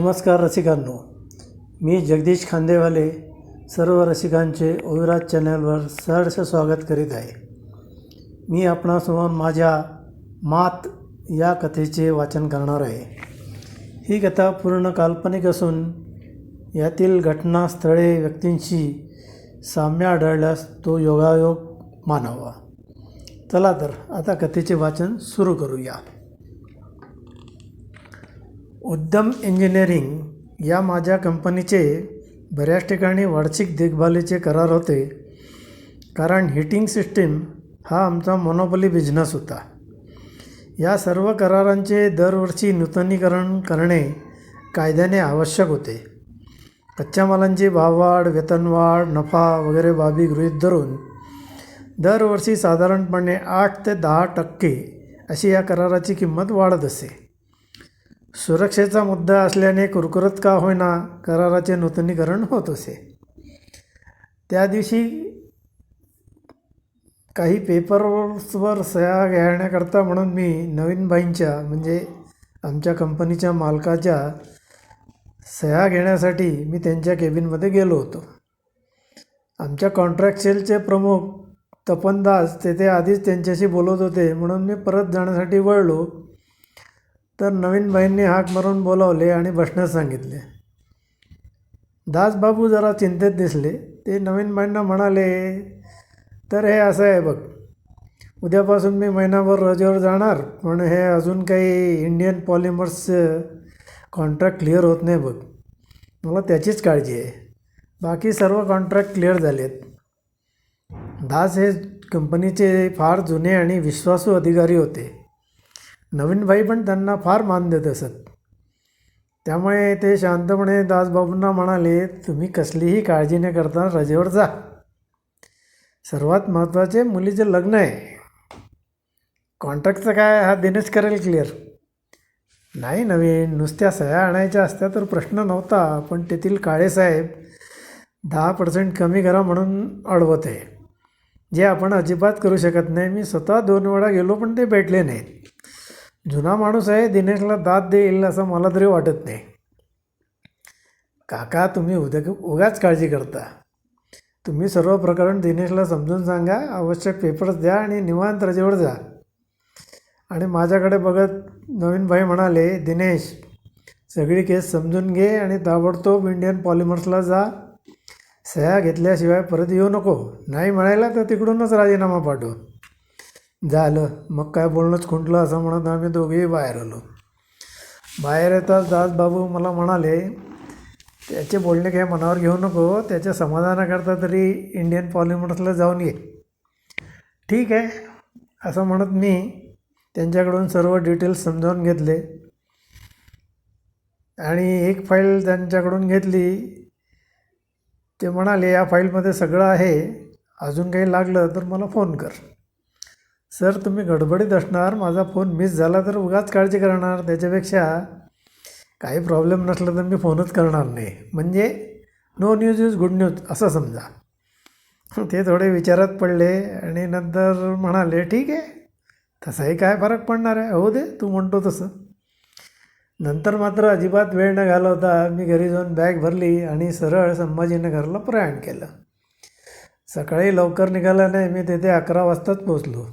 नमस्कार रसिकांनो. मी जगदीश खांदेवाले सर्व रसिकांचे ओविराज चॅनलवर सहर्ष स्वागत करीत आहे. मी आपणासमोर माझ्या मात या कथेचे वाचन करणार आहे. ही कथा पूर्ण काल्पनिक असून यातील घटनास्थळे व्यक्तींशी साम्य आढळल्यास तो योगायोग मानावा. चला तर आता कथेचे वाचन सुरू करूया. उद्यम इंजिनिअरिंग या माझ्या कंपनीचे बऱ्याच ठिकाणी वार्षिक देखभालीचे करार होते. कारण हिटिंग सिस्टीम हा आमचा मोनोपली बिझनेस होता. या सर्व करारांचे दरवर्षी नूतनीकरण करणे कायद्याने आवश्यक होते. कच्च्या मालांची भाववाढ वेतनवाढ नफा वगैरे बाबी गृहीत धरून दरवर्षी साधारणपणे आठ ते दहा टक्के अशी या कराराची किंमत वाढत असे. सुरक्षेचा मुद्दा असल्याने कुरकुरत का होईना कराराचे नूतनीकरण होत असे. त्या दिवशी काही पेपर्सवर सह्या घेण्याकरता म्हणून मी नवीन बाईंच्या म्हणजे आमच्या कंपनीच्या मालकाच्या सह्या घेण्यासाठी मी त्यांच्या केबिनमध्ये गेलो होतो. आमच्या कॉन्ट्रॅक्टसेलचे प्रमुख तपनदास तेथे आधीच त्यांच्याशी बोलत होते म्हणून मी परत जाण्यासाठी वळलो. तर नवीन बाईंनी हाक मारून बोलावले आणि बसण्यास सांगितले. दासबाबू जरा चिंतेत दिसले. ते नवीन बाईंना म्हणाले तर हे असं आहे बघ उद्यापासून मी महिनाभर रजेवर जाणार पण हे अजून काही इंडियन पॉलिमर्स कॉन्ट्रॅक्ट क्लिअर होत नाही बघ. मला त्याचीच काळजी आहे. बाकी सर्व कॉन्ट्रॅक्ट क्लिअर झालेत. दास हे कंपनीचे फार जुने आणि विश्वासू अधिकारी होते. नवीन भाई पण त्यांना फार मान देत असत. त्यामुळे ते शांतपणे दासबाबूंना म्हणाले तुम्ही कसलीही काळजी न करता रजेवर जा. सर्वात महत्त्वाचे मुलीचे लग्न आहे. कॉन्ट्रॅक्टचं काय हा दिनेश करेल क्लिअर नाही नवीन नुसत्या सह्या आणायच्या असत्या तर प्रश्न नव्हता पण तेथील काळेसाहेब दहा पर्सेंट कमी करा म्हणून अडवत आहे. जे आपण अजिबात करू शकत नाही मी स्वतः दोन वेळा गेलो पण ते भेटले नाहीत. जुना माणूस आहे दिनेशला दाद देईल असं मला तरी वाटत नाही. काका तुम्ही उद्या उगाच काळजी करता. तुम्ही सर्व प्रकरण दिनेशला समजून सांगा आवश्यक पेपर्स द्या आणि निवांत रजेवर जा. आणि माझ्याकडे बघत नवीन भाई म्हणाले दिनेश सगळी केस समजून घे आणि ताबडतोब इंडियन पॉलिमर्सला जा. सह्या घेतल्याशिवाय परत येऊ नको. नाही म्हणायला तर तिकडूनच राजीनामा पाठव. झालं. मग काय बोलणंच खुंटलं असं म्हणत आम्ही दोघेही बाहेर आलो. बाहेर येताच दासबाबू मला म्हणाले त्याचे बोलणे काही मनावर घेऊ नको त्याच्या समाधानाकरता तरी इंडियन पॉलिमर्सला जाऊन ये. ठीक आहे असं म्हणत मी त्यांच्याकडून सर्व डिटेल्स समजावून घेतले. आणि एक फाईल त्यांच्याकडून घेतली. ते म्हणाले या फाईलमध्ये सगळं आहे. अजून काही लागलं तर मला फोन कर. सर तुम्ही गडबडीत असणार माझा फोन मिस झाला तर उगाच काळजी करणार. त्याच्यापेक्षा काही प्रॉब्लेम नसला तर मी फोनच करणार नाही. म्हणजे no news is good news असं समजा. ते थोडे विचारात पडले आणि नंतर म्हणाले ठीक आहे तसाही काय फरक पडणार आहे? हो दे तू म्हणतो तसं. नंतर मात्र अजिबात वेळ न घालवता मी घरी जाऊन बॅग भरली आणि सरळ संभाजीनगरला प्रयाण केलं. सकाळी लवकर निघाल्याने मी तेथे अकरा वाजताच पोचलो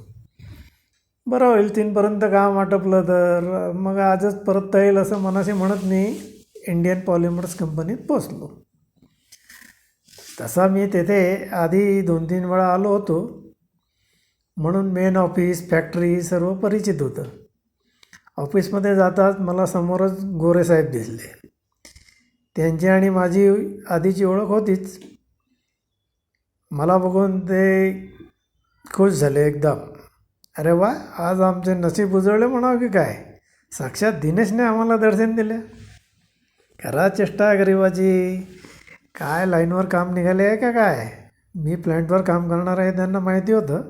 बरं होईल तीनपर्यंत काम आटपलं तर मग आजच परतता येईल असं मनाशी म्हणत मी इंडियन पॉलिमर्स कंपनीत पोचलो. तसा मी तेथे आधी दोन तीन वेळा आलो होतो. म्हणून मेन ऑफिस फॅक्टरी सर्व परिचित होतं. ऑफिसमध्ये जाताच मला समोरच गोरेसाहेब दिसले. त्यांची आणि माझी आधीची ओळख होतीच. मला बघून ते खुश झाले एकदम. अरे वा आज आमचे नशीब उजळले म्हणावं की काय? साक्षात दिनेशने आम्हाला दर्शन दिले. करा चेष्टा गरिबाची काय लाईनवर काम निघाले आहे का काय? मी प्लॅन्टवर काम करणार आहे त्यांना माहिती होतं.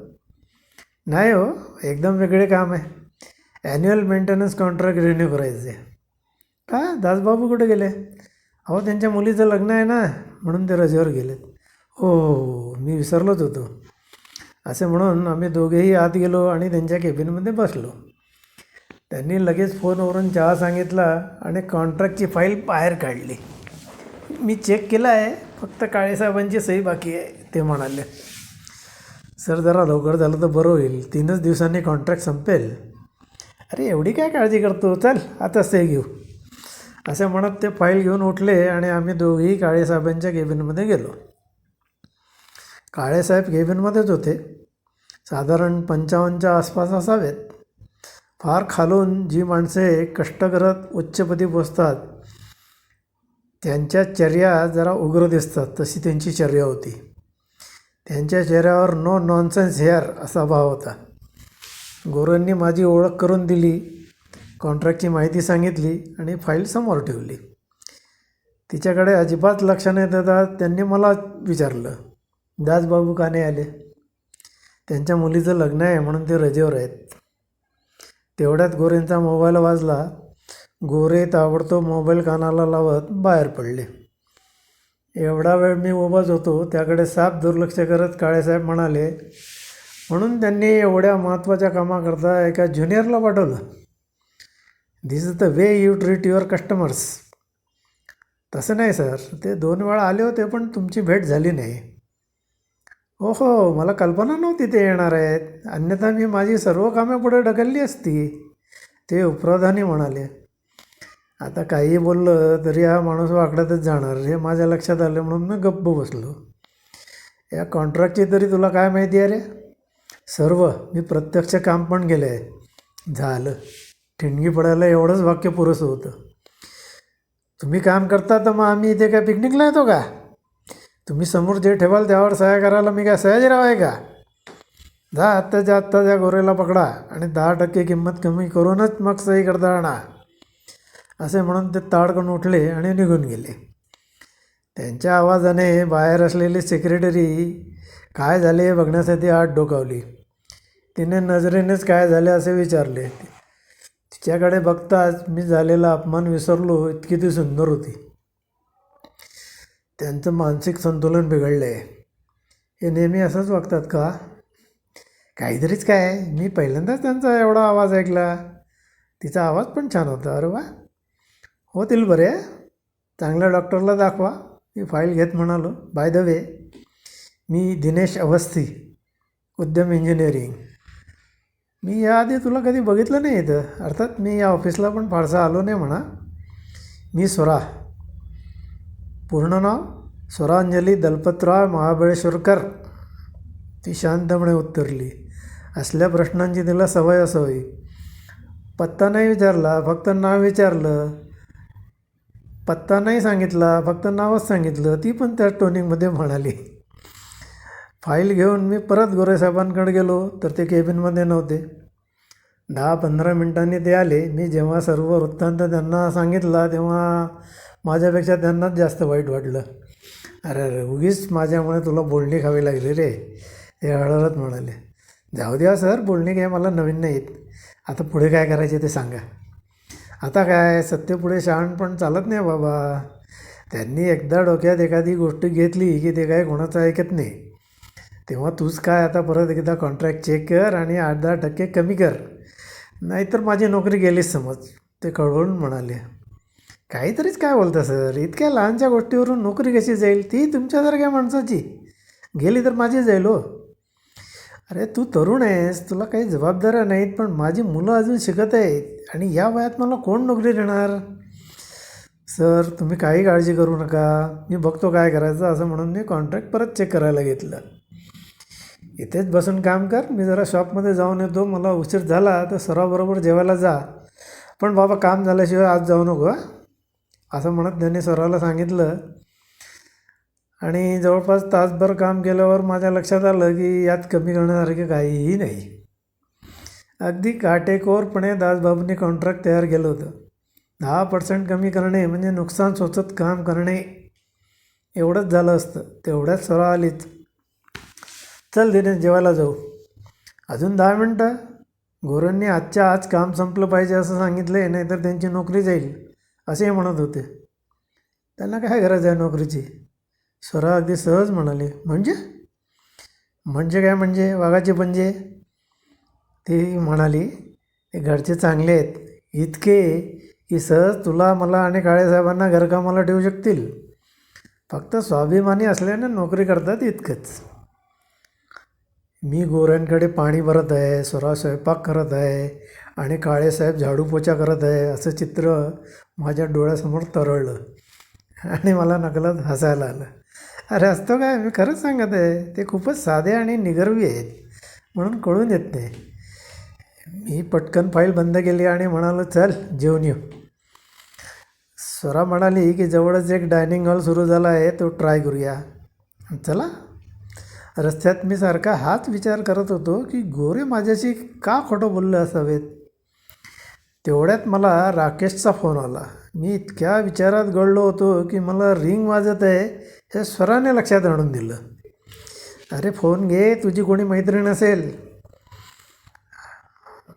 नाही हो एकदम वेगळे काम आहे. ॲन्युअल मेंटेनन्स कॉन्ट्रॅक्ट रिन्यू करायचे. का? दासबाबू कुठे गेले? अहो त्यांच्या मुलीचं लग्न आहे ना म्हणून ते रजेवर गेलेत. हो हो, हो मी विसरलोच होतो. असे म्हणून आम्ही दोघेही आत गेलो आणि त्यांच्या केबिनमध्ये बसलो. त्यांनी लगेच फोनवरून चहा सांगितला आणि कॉन्ट्रॅक्टची फाईल बाहेर काढली. मी चेक केला आहे फक्त काळेसाहेबांची सही बाकी आहे ते म्हणाले. सर जरा लवकर झालं तर बरं होईल. तीनच दिवसांनी कॉन्ट्रॅक्ट संपेल. अरे एवढी काय काळजी करतो? चल आता सही घेऊ. असे म्हणत ते फाईल घेऊन उठले आणि आम्ही दोघेही काळेसाहेबांच्या केबिनमध्ये गेलो. काळेसाहेब केबिनमध्येच होते. साधारण पंचावन्नच्या आसपास असावेत. फार खालून जी माणसे कष्ट करत उच्चपदी पोचतात त्यांच्या चर्या जरा उग्र दिसतात तशी त्यांची चर्या होती. त्यांच्या चेहऱ्यावर नो नॉनसेन्स हेअर असा भाव होता. गोरांनी माझी ओळख करून दिली कॉन्ट्रॅक्टची माहिती सांगितली आणि फाईल समोर ठेवली. तिच्याकडे अजिबात लक्ष न देता त्यांनी मला विचारलं दासबाबू का नाही आले? त्यांच्या मुलीचं लग्न आहे म्हणून ते रजेवर आहेत. तेवढ्यात गोरेंचा मोबाईल वाजला. गोरे ताबडतोब मोबाईल कानाला लावत बाहेर पडले. एवढा वेळ मी उभाच होतो त्याकडे साफ दुर्लक्ष करत काळेसाहेब म्हणाले म्हणून त्यांनी एवढ्या महत्त्वाच्या कामाकरता एका ज्युनियरला पाठवलं. This is the way you treat your customers तसं नाही सर. ते दोन वेळा आले होते पण तुमची भेट झाली नाही. हो हो मला कल्पना नव्हती ते येणार आहेत. अन्यथा मी माझी सर्व कामे पुढे ढकलली असती. ते उपराधानी म्हणाले आता काही बोललं तरी हा माणूस वाकड्यातच जाणार. हे माझ्या लक्षात आलं म्हणून मी गप्प बसलो. या कॉन्ट्रॅक्टची तरी तुला काय माहिती आहे रे? सर्व मी प्रत्यक्ष काम पण केलं आहे झालं. ठिणगी पडायला एवढंच वाक्य पुरेसं होतं. तुम्ही काम करता तर मग आम्ही इथे काय पिकनिकला येतो का? तुम्ही समोर जे ठेवाल त्यावर सह्या करायला मी काय सयाजीराव आहे का? जा आत्ताच्या आत्ता त्या गोरेला पकडा आणि दहा टक्के किंमत कमी करूनच मग सही करता आणा. असे म्हणून ते ताडकन उठले आणि निघून गेले. त्यांच्या आवाजाने बाहेर असलेली सेक्रेटरी काय झाले हे बघण्यासाठी आत डोकावली. तिने नजरेनेच काय झाले असे विचारले. तिच्याकडे बघताच मी झालेला अपमान विसरलो इतकी ती सुंदर होती. त्यांचं मानसिक संतुलन बिघडलं आहे हे नेहमी असंच वागतात का? काहीतरीच काय? मी पहिल्यांदाच त्यांचा एवढा आवाज ऐकला. तिचा आवाज पण छान होता. अरे वा. होतील बरे. चांगल्या डॉक्टरला दाखवा. मी फाईल घेत म्हणालो. बाय द वे मी दिनेश अवस्थी उद्यम इंजिनिअरिंग मी याआधी तुला कधी बघितलं नाही इथं. अर्थात मी या ऑफिसला पण फारसा आलो नाही म्हणा. मी स्वरा. पूर्ण नाव? स्वरांजली दलपतराव महाबळेश्वरकर. ती शांतपणे उत्तरली. असल्या प्रश्नांची तिला सवय असावी. पत्ता नाही विचारला फक्त नाव विचारलं. पत्ता नाही सांगितला फक्त नावच सांगितलं. ती पण त्या टोनिंगमध्ये म्हणाली फाईल घेऊन मी परत गोरेसाहेबांकडे गेलो तर ते केबिनमध्ये नव्हते. दहा पंधरा मिनटांनी ते आले. मी जेव्हा सर्व वृत्तांत त्यांना सांगितला तेव्हा माझ्यापेक्षा त्यांनाच जास्त वाईट वाटलं. अरे अरे उगीच माझ्यामुळे तुला बोलणी खावी लागली रे ते हळहळत म्हणाले. जाऊ द्या सर बोलणी काय मला नवीन नाही येत आता पुढे काय करायचे ते सांगा. आता काय सत्तेपुढे शहाण पण चालत नाही बाबा. त्यांनी एकदा डोक्यात एखादी गोष्ट घेतली की ते काय कोणाचं ऐकत नाही. तेव्हा तूच काय आता परत एकदा कॉन्ट्रॅक्ट चेक कर आणि आठ दहा टक्के कमी कर. नाहीतर माझी नोकरी गेलीच समज ते कळवून म्हणाले. काहीतरीच काय बोलता सर? इतक्या लहानच्या गोष्टीवरून नोकरी कशी जाईल ती तुमच्यासारख्या माणसाची. गेली तर माझी जाईल हो. अरे तू तरुण आहेस तुला काही जबाबदाऱ्या नाहीत पण माझी मुलं अजून शिकत आहेत आणि या वयात मला कोण नोकरी देणार? सर तुम्ही काही काळजी करू नका. मी बघतो काय करायचं असं म्हणून मी कॉन्ट्रॅक्ट परत चेक करायला घेतलं. इथेच बसून काम कर. मी जरा शॉपमध्ये जाऊन येतो. मला उशीर झाला तर सराबरोबर जेवायला जा. पण बाबा काम झाल्याशिवाय आज जाऊ नको हं? असं म्हणत त्यांनी सराला सांगितलं. आणि जवळपास तासभर काम केल्यावर माझ्या लक्षात आलं की यात कमी करण्यासारखे काहीही नाही. अगदी काटेकोरपणे दासबाबूंनी कॉन्ट्रॅक्ट तयार केलं होतं. दहा पर्सेंट कमी करणे म्हणजे नुकसान सोचत काम करणे. एवढंच झालं असतं. तेवढ्याच सरा आलीच. चल दिनेश जेवायला जाऊ. अजून दहा मिनटं? गोरांनी आजच्या आज काम संपलं पाहिजे असं सांगितलं आहे नाहीतर त्यांची नोकरी जाईल. असेही म्हणत होते. त्यांना काय गरज आहे नोकरीची? स्वरा अगदी सहज म्हणाली म्हणजे? म्हणजे काय म्हणजे? वाघाचे पंजे? ती म्हणाली ते घरचे चांगले आहेत. इतके की सहज तुला मला आणि काळेसाहेबांना घरकामाला ठेवू शकतील. फक्त स्वाभिमानी असल्याने नोकरी करतात इतकंच. मी गोऱ्यांकडे पाणी भरत आहे स्वरा स्वयंपाक करत आहे आणि काळेसाहेब झाडू पोछा करत आहे असं चित्र माझ्या डोळ्यासमोर तरळलं आणि मला नकलत हसायला आलं. अरे असतो काय? मी खरंच सांगत आहे ते खूपच साधे आणि निगर्वी आहेत म्हणून कळून येत नाही. मी पटकन फाईल बंद केली आणि म्हणालो चल जेवून येऊ. स्वरा म्हणाली की जवळच एक डायनिंग हॉल सुरू झाला आहे तो ट्राय करूया. चला. रस्त्यात मी सारखा हाच विचार करत होतो की गोरे माझ्याशी का खोटं बोलले असावेत? तेवढ्यात मला राकेशचा फोन आला. मी इतक्या विचारात गळलो होतो की मला रिंग वाजत आहे हे स्वराने लक्षात आणून दिलं. अरे फोन घे तुझी कोणी मैत्रीण असेल.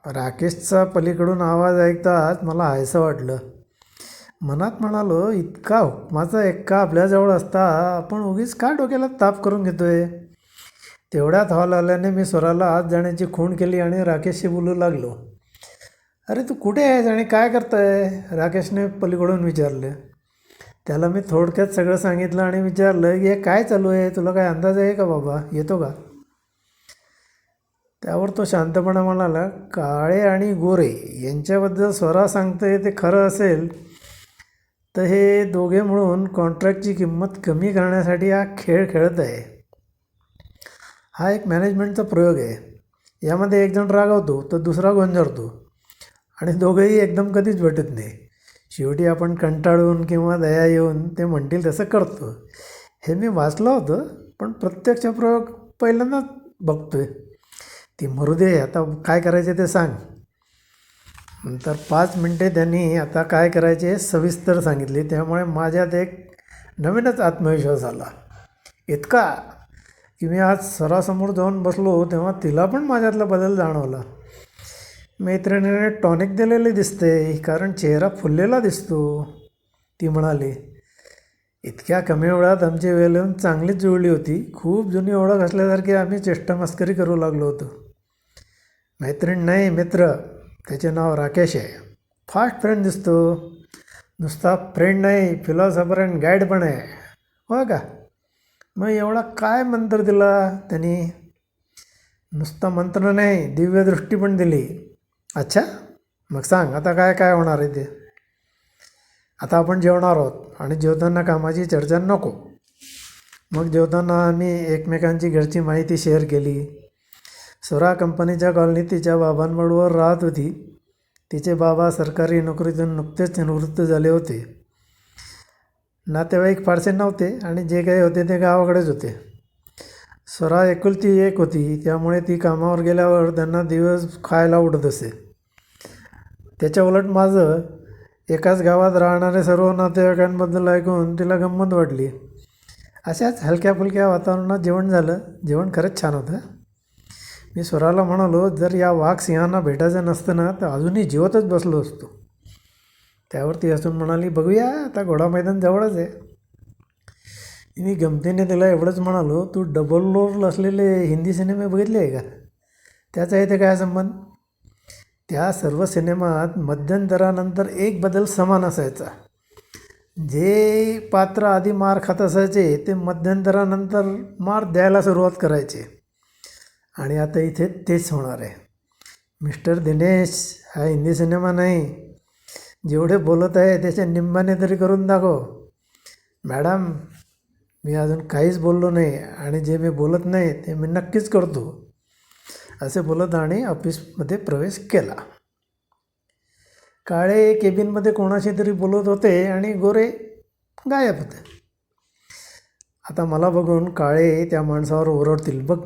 राकेशचा पलीकडून आवाज ऐकताच मला हायसं वाटलं. मनात म्हणालो इतका हुकमाचा एक्का आपल्याजवळ असता आपण उगीच का डोक्याला ताप करून घेतोय? तेवढ्यात हॉल आल्याने मी स्वराला आत जाण्याची खूण केली आणि राकेशशी बोलू लागलो. अरे तू कुठे आहेस आणि काय करताय? राकेशने पलीकडून विचारलं. त्याला मी थोडक्यात सगळं सांगितलं आणि विचारलं की हे काय चालू आहे? तुला काय अंदाज आहे का बाबा? येतो का? त्यावर तो शांतपणा म्हणाला काळे आणि गोरे यांच्याबद्दल स्वरा सांगतोय ते खरं असेल तर हे दोघे मिळून कॉन्ट्रॅक्टची किंमत कमी करण्यासाठी हा खेळ खेळत आहे. हा एक मॅनेजमेंटचा प्रयोग आहे. यामध्ये एकजण रागावतो तर दुसरा गोंजारतो. आणि दोघंही एकदम कधीच भेटत नाही. शेवटी आपण कंटाळून किंवा दया येऊन ते म्हणतील तसं करतो. हे मी वाचलं होतं पण प्रत्यक्ष प्रयोग पहिल्यांदाच बघतो आहे ती मरू दे आता काय करायचे ते सांग. नंतर पाच मिनटे त्यांनी आता काय करायचे हे सविस्तर सांगितले. त्यामुळे माझ्यात एक नवीनच आत्मविश्वास आला. इतका की मी आज सरासमोर जाऊन बसलो तेव्हा तिला पण माझ्यातला बदल जाणवला. मैत्रिणीने टॉनिक दिलेले दिसते कारण चेहरा फुललेला दिसतो. ती म्हणाली इतक्या कमी वेळात आमची वेळ येऊन चांगलीच जुळली होती. खूप जुनी ओळख असल्यासारखी आम्ही चेष्टा मस्करी करू लागलो होतो. मैत्रीण नाही मित्र. त्याचे नाव राकेश आहे. फास्ट फ्रेंड दिसतो. नुसता फ्रेंड नाही फिलॉसॉफर अँड गाईड पण आहे. हो का? मग एवढा काय मंत्र दिला त्यांनी? नुसता मंत्र नाही दिव्यदृष्टी पण दिली. अच्छा. मग सांग आता काय काय होणार आहे ते? आता आपण जेवणार आहोत आणि जेवताना कामाची चर्चा नको. मग जेवताना आम्ही एकमेकांची घरची माहिती शेअर केली. सुरा कंपनीच्या कॉलनीत तिच्या बाबांबरोबर राहत होती. तिचे बाबा सरकारी नोकरीतून नुकतेच निवृत्त झाले होते. नातेवाईक फारसे नव्हते आणि जे काही होते ते गावाकडेच होते. स्वरा एकुलती एक होती. त्यामुळे ती कामावर गेल्यावर त्यांना दिवस खायला उडत असे. त्याच्या उलट माझं एकाच गावात राहणारे सर्व नातेवाईकांबद्दल ऐकून तिला गंमत वाटली. अशाच हलक्या फुलक्या वातावरणात जेवण झालं. जेवण खरंच छान होतं. मी स्वराला म्हणालो जर या वाघ सिंहांना भेटायचं नसतं ना तर अजूनही जिवतच बसलो असतो. त्यावर ती हसून म्हणाली बघूया आता घोडा मैदान जवळच आहे. मी गमतीने तिला एवढंच म्हणालो तू डबल रोल असलेले हिंदी सिनेमे बघितले आहे का? त्याचा इथे काय संबंध? त्या सर्व सिनेमात मध्यंतरानंतर एक बदल समान असायचा. जे पात्र आधी मार खात असायचे ते मध्यंतरानंतर मार द्यायला सुरुवात करायचे. आणि आता इथे तेच होणार आहे. मिस्टर दिनेश हा हिंदी सिनेमा नाही. जेवढे बोलत आहे त्याच्या निंबाने तरी करून दाखव. मॅडम मी अजून काहीच बोललो नाही आणि जे मी बोलत नाही ते मी नक्कीच करतो. असे बोलत आणि ऑफिसमध्ये प्रवेश केला. काळे केबिनमध्ये कोणाशी तरी बोलत होते आणि गोरे गायब होते. आता मला बघून काळे त्या माणसावर ओरडतील. बघ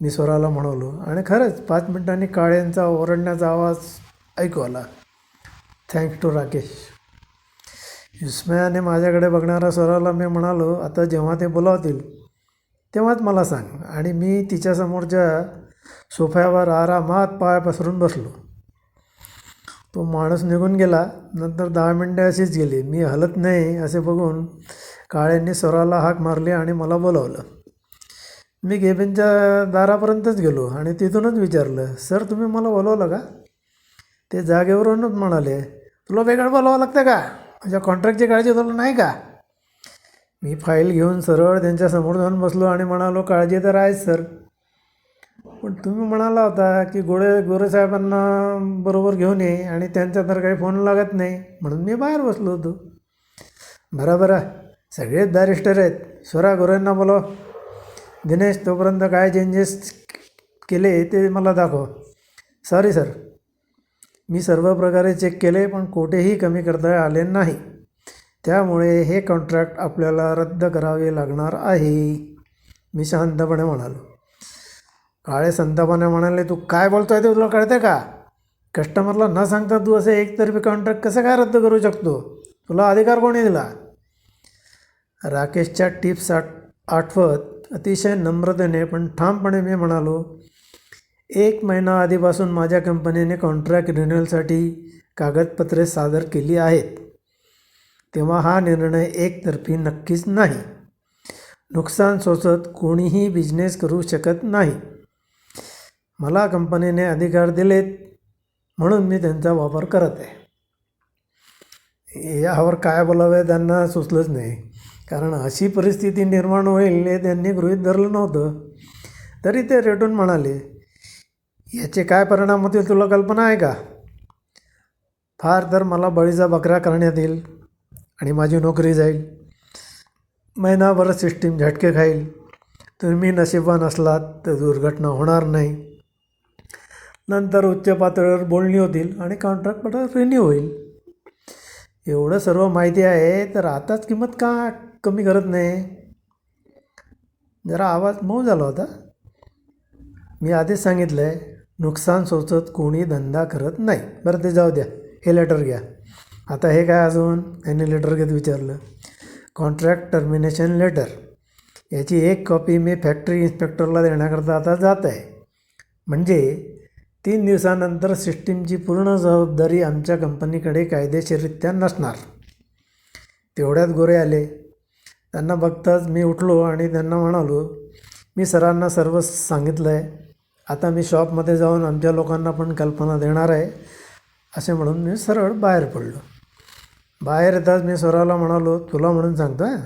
मी स्वराला म्हणवलो आणि खरंच पाच मिनिटांनी काळ्यांचा ओरडण्याचा आवाज ऐकू आला. थँक्स टू राकेश विस्मयाने माझ्याकडे बघणाऱ्या स्वराला मी म्हणालो आता जेव्हा ते बोलावतील तेव्हाच मला सांग. आणि मी तिच्यासमोरच्या सोफ्यावर आरामात पाय पसरून बसलो. तो माणूस निघून गेला. नंतर दहा मिनटे अशीच गेली. मी हलत नाही असे बघून काळ्यांनी स्वराला हाक मारली आणि मला बोलावलं. मी केबिनच्या दारापर्यंतच गेलो आणि तिथूनच विचारलं सर तुम्ही मला बोलवलं का? ते जागेवरूनच म्हणाले तुला वेगळं बोलावं लागतं का? माझ्या कॉन्ट्रॅक्टची काळजी तुला नाही का? मी फाईल घेऊन सरळ त्यांच्यासमोर जाऊन बसलो आणि म्हणालो काळजी तर आहेच सर पण तुम्ही म्हणाला होता की गोळे गोरेसाहेबांना बरोबर घेऊन ये आणि त्यांचा तर काही फोन लागत नाही. म्हणून मी बाहेर बसलो होतो. बरं बरं. सगळेच बॅरिस्टर आहेत. स्वरा गोरेंना बोलव. दिनेश तोपर्यंत काय चेंजेस केले ते मला दाखव. सॉरी सर मी सर्व प्रकारे चेक केले पण कोठेही कमी करता आले नाही. त्यामुळे हे कॉन्ट्रॅक्ट आपल्याला रद्द करावे लागणार आहे. मी शांतपणे म्हणालो. काळे संतापाने म्हणाले तू काय बोलतो आहे ते तुला कळतं का? कस्टमरला न सांगता तू असे एकतर्फी कॉन्ट्रॅक्ट कसं काय रद्द करू शकतो? तुला अधिकार कोणी दिला? राकेशच्या टिप्स आठ आठवत अतिशय नम्रतेने पण ठामपणे मी म्हणालो एक महिना आधीपासून माझ्या कंपनीने कॉन्ट्रॅक्ट रिन्युअलसाठी कागदपत्रे सादर केली आहेत. तेव्हा हा निर्णय एकतर्फी नक्कीच नाही. नुकसान सोसत कोणीही बिझनेस करू शकत नाही. मला कंपनीने अधिकार दिलेत म्हणून मी त्यांचा वापर करत आहे. यावर काय बोलावे त्यांना सुचलंच नाही. कारण अशी परिस्थिती निर्माण होईल हे त्यांनी गृहीत धरलं नव्हतं. तरी ते रेटून म्हणाले याचे काय परिणाम होतील तुला कल्पना आहे का? फार तर मला बळीचा बकरा करण्यात येईल आणि माझी नोकरी जाईल. महिनाभर सिस्टीम झटके खाईल. तुम्ही नशिबवान असलात तर दुर्घटना होणार नाही. नंतर उच्च पातळीवर बोलणी होतील आणि कॉन्ट्रॅक्ट पटावर रिन्यू होईल. एवढं सर्व माहिती आहे तर आताच किंमत का कमी करत नाही? जरा आवाज मऊ झाला होता. मी आधीच सांगितलं आहे नुकसान सोचत कोणी धंदा करत नाही. बरं ते जाऊ द्या. हे लेटर घ्या. आता हे काय अजून? यांनी लेटर घेत विचारलं. कॉन्ट्रॅक्ट टर्मिनेशन लेटर याची एक कॉपी मी फॅक्टरी इन्स्पेक्टरला देण्याकरता आता जात आहे. म्हणजे तीन दिवसानंतर सिस्टीमची पूर्ण जबाबदारी आमच्या कंपनीकडे कायदेशीररित्या नसणार. तेवढ्यात गोरे आले. त्यांना बघताच मी उठलो आणि त्यांना म्हणालो मी सरांना सर्व सांगितलं आहे आता मी शॉपमध्ये जाऊन आमच्या लोकांना पण कल्पना देणार आहे. असे म्हणून मी सरळ बाहेर पडलो. बाहेर येताच मी स्वराला म्हणालो तुला म्हणून सांगतो आहे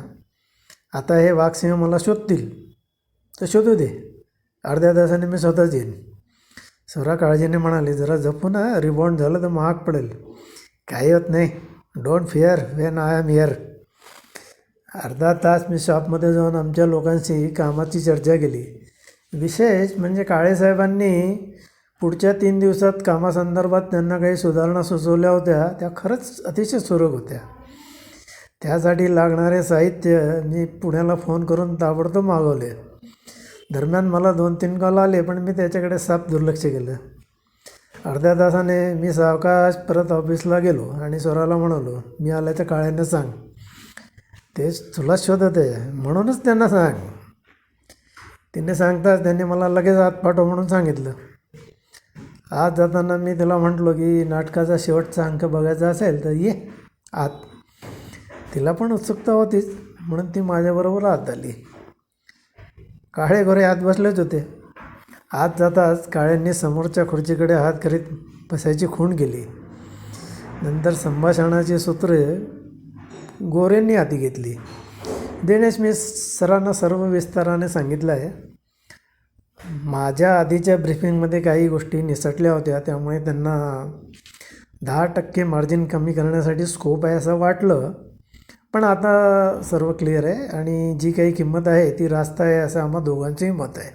आता हे वाघसिंह मला शोधतील. तर शोधू दे. अर्ध्या तासाने मी स्वतःच येईन. स्वरा काळजीने म्हणाली जरा जपू ना रिबॉन्ड झालं तर महाग पडेल. काही होत नाही. Don't fear when I am here. अर्धा तास मी शॉपमध्ये जाऊन आमच्या लोकांशी कामाची चर्चा केली. विशेष म्हणजे काळेसाहेबांनी पुढच्या तीन दिवसात कामासंदर्भात त्यांना काही सुधारणा सुचवल्या होत्या त्या खरंच अतिशय सुरग होत्या. त्यासाठी लागणारे साहित्य मी पुण्याला फोन करून ताबडतोब मागवले. दरम्यान मला दोन तीन कॉल आले पण मी त्याच्याकडे साफ दुर्लक्ष केलं. अर्ध्या तासाने मी सावकाश परत ऑफिसला गेलो आणि स्वराला म्हणालो मी आल्याच्या काळ्यानं सांग. तेच तुला शोधत आहे म्हणूनच त्यांना सांग. तिने सांगताच त्यांनी मला लगेच आत पाठव म्हणून सांगितलं. आत जाताना मी तिला म्हटलो की नाटकाचा शेवटचा अंक बघायचा असेल तर ये आत. तिला पण उत्सुकता होतीच म्हणून ती माझ्याबरोबर आत आली काळे गोरे आत बसलेच होते. आत जाताच काळ्यांनी समोरच्या खुर्चीकडे हात करीत बसायची खूण केली. नंतर संभाषणाची सूत्रे गोरेंनी हाती घेतली. दिनेश मी सरांना सर्व विस्ताराने सांगितलं आहे. माझ्या आधीच्या ब्रीफिंगमध्ये काही गोष्टी निसटल्या होत्या त्यामुळे त्यांना दहा टक्के मार्जिन कमी करण्यासाठी स्कोप आहे असं वाटलं. पण आता सर्व क्लिअर आहे आणि जी काही किंमत आहे ती रास्त आहे असं आम्हा दोघांचंही मत आहे.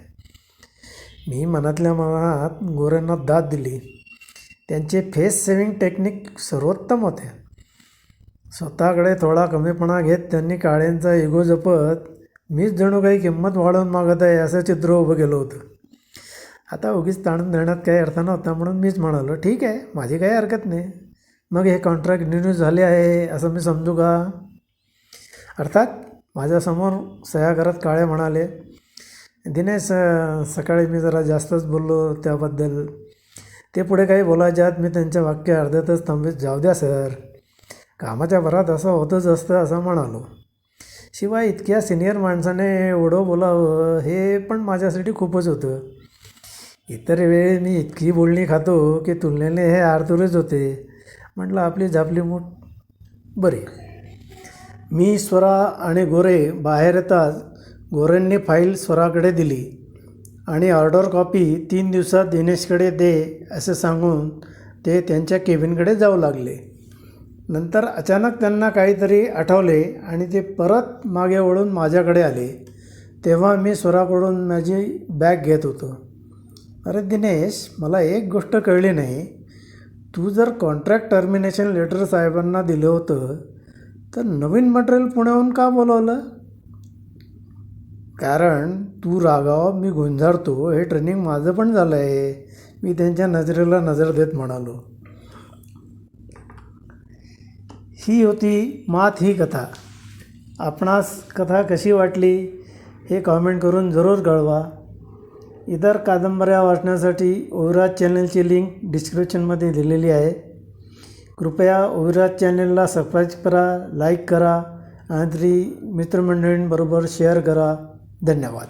मी मनातल्या मनात गोऱ्यांना दाद दिली. त्यांचे फेस सेविंग टेक्निक सर्वोत्तम होते. स्वतःकडे थोडा कमीपणा घेत त्यांनी काळ्यांचा इगो जपत मीच जणू काही किंमत वाढवून मागत आहे असं चित्र उभं केलं होतं. आता उगीच ताणून देण्यात काही अर्थ नव्हता म्हणून मीच म्हणालो ठीक आहे माझी काही हरकत नाही. मग हे कॉन्ट्रॅक्ट रिन्यू झाले आहे असं मी समजू का? अर्थात माझ्यासमोर सह्या करत काळे म्हणाले दिनेश सकाळी मी जरा जास्तच बोललो त्याबद्दल. ते पुढे काही बोलायच्या आत मी त्यांच्या वाक्य अर्ध्यातच थांबवीत. जाऊ द्या सर. कामाच्या भरात असं होतच असतं असं म्हणालो. शिवाय इतक्या सिनियर माणसाने ओढं बोलावं हे पण माझ्यासाठी खूपच होतं. इतर वेळी मी इतकी बोलणी खातो की तुलनेने हे आरतुरेच होते. म्हटलं आपली झापली मूठ बरी. मी स्वरा आणि गोरे बाहेर येताच गोरेंनी फाईल स्वराकडे दिली आणि ऑर्डर कॉपी तीन दिवसात दिनेशकडे दे असे सांगून ते त्यांच्या केबिनकडे जाऊ लागले. नंतर अचानक त्यांना काहीतरी आठवले आणि ते परत मागे वळून माझ्याकडे आले. तेव्हा मी स्वराकडून माझी बॅग घेत होतो. अरे दिनेश मला एक गोष्ट कळली नाही. तू जर कॉन्ट्रॅक्ट टर्मिनेशन लेटर साहेबांना दिलं होतं तर नवीन मटेरियल पुण्याहून का बोलवलं? कारण तू रागाव मी गुंजारतो. हे ट्रेनिंग माझं पण झालं आहे मी त्यांच्या नजरेला नजर देत म्हणालो. ही होती मात ही कथा. आपणास कथा कशी वाटली हे कॉमेंट करून जरूर कळवा. इतर कादंबऱ्या वाचण्यासाठी ओविराज चॅनलची लिंक डिस्क्रिप्शनमध्ये दिलेली आहे. कृपया ओविराज चॅनलला सबस्क्राईब करा लाईक करा आणि तरी मित्रमंडळींबरोबर शेअर करा. धन्यवाद.